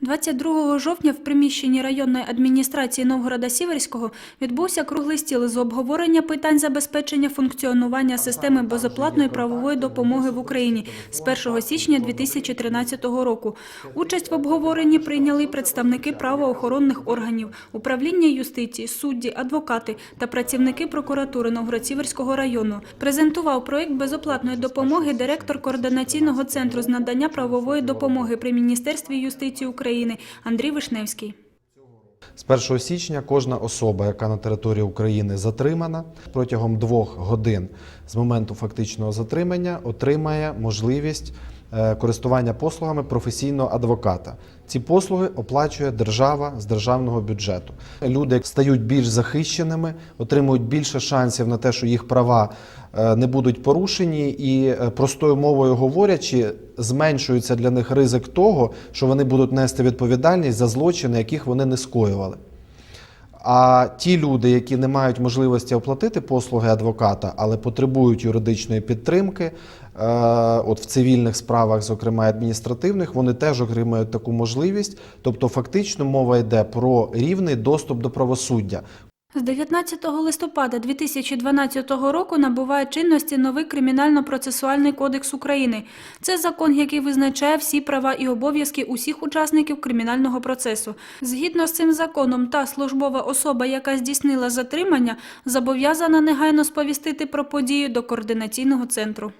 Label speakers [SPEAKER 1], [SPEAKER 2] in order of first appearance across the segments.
[SPEAKER 1] 22 жовтня в приміщенні районної адміністрації Новгорода Сіверського відбувся круглий стіл з обговорення питань забезпечення функціонування системи безоплатної правової допомоги в Україні з 1 січня 2013 року. Участь в обговоренні прийняли представники правоохоронних органів, управління юстиції, судді, адвокати та працівники прокуратури Новгород-Сіверського району. Презентував проєкт безоплатної допомоги директор координаційного центру з надання правової допомоги при Міністерстві юстиції України Андрій Вишневський.
[SPEAKER 2] З 1 січня кожна особа, яка на території України затримана, протягом двох годин з моменту фактичного затримання отримає можливість користування послугами професійного адвоката. Ці послуги оплачує держава з державного бюджету. Люди стають більш захищеними, отримують більше шансів на те, що їх права е, не будуть порушені, і е, простою мовою говорячи, зменшується для них ризик того, що вони будуть нести відповідальність за злочини, яких вони не скоювали. А ті люди, які не мають можливості оплатити послуги адвоката, але потребують юридичної підтримки, е, от в цивільних справах, зокрема адміністративних, вони теж отримають таку можливість. Тобто, фактично мова йде про рівний доступ до правосуддя.
[SPEAKER 1] З 19 листопада 2012 року набуває чинності новий Кримінально-процесуальний кодекс України. Це закон, який визначає всі права і обов'язки усіх учасників кримінального процесу. Згідно з цим законом, та службова особа, яка здійснила затримання, зобов'язана негайно сповістити про подію до координаційного центру.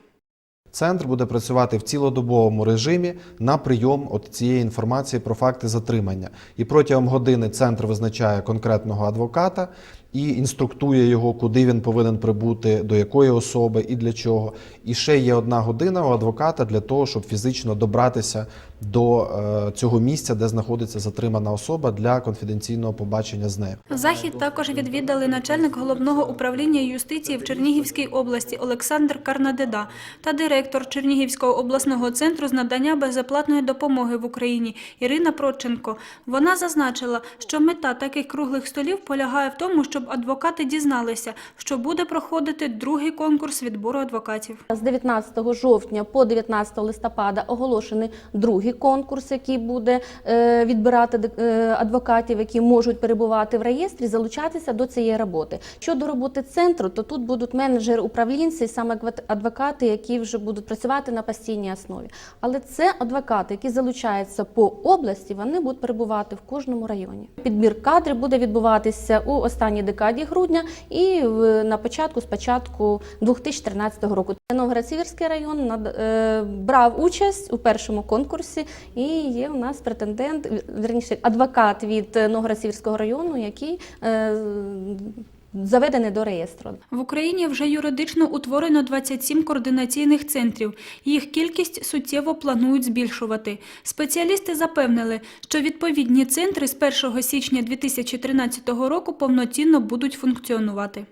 [SPEAKER 2] Центр буде працювати в цілодобовому режимі на прийом от цієї інформації про факти затримання. І протягом години центр визначає конкретного адвоката і інструктує його, куди він повинен прибути, до якої особи і для чого. І ще є одна година у адвоката для того, щоб фізично добратися до е, цього місця, де знаходиться затримана особа для конфіденційного побачення з нею.
[SPEAKER 1] Захід також відвідали начальник головного управління юстиції в Чернігівській області Олександр Карнадеда та директор Чернігівського обласного центру з надання безоплатної допомоги в Україні Ірина Проченко. Вона зазначила, що мета таких круглих столів полягає в тому, щоб адвокати дізналися, що буде проходити другий конкурс відбору адвокатів.
[SPEAKER 3] З 19 жовтня по 19 листопада оголошений другий конкурс, який буде е, відбирати е, адвокатів, які можуть перебувати в реєстрі, залучатися до цієї роботи. Щодо роботи центру, то тут будуть менеджери управлінці, саме адвокати, які вже будуть працювати на постійній основі. Але це адвокати, які залучаються по області, вони будуть перебувати в кожному районі. Підбір кадрів буде відбуватися у останній декаді грудня і в- на початку, спочатку 2013 року. Новгород-Сіверський район над- е, брав участь у першому конкурсі, і є у нас претендент, верніше, адвокат від е, Новгород-Сіверського району, який е, заведений до реєстру.
[SPEAKER 1] В Україні вже юридично утворено 27 координаційних центрів. Їх кількість суттєво планують збільшувати. Спеціалісти запевнили, що відповідні центри з 1 січня 2013 року повноцінно будуть функціонувати.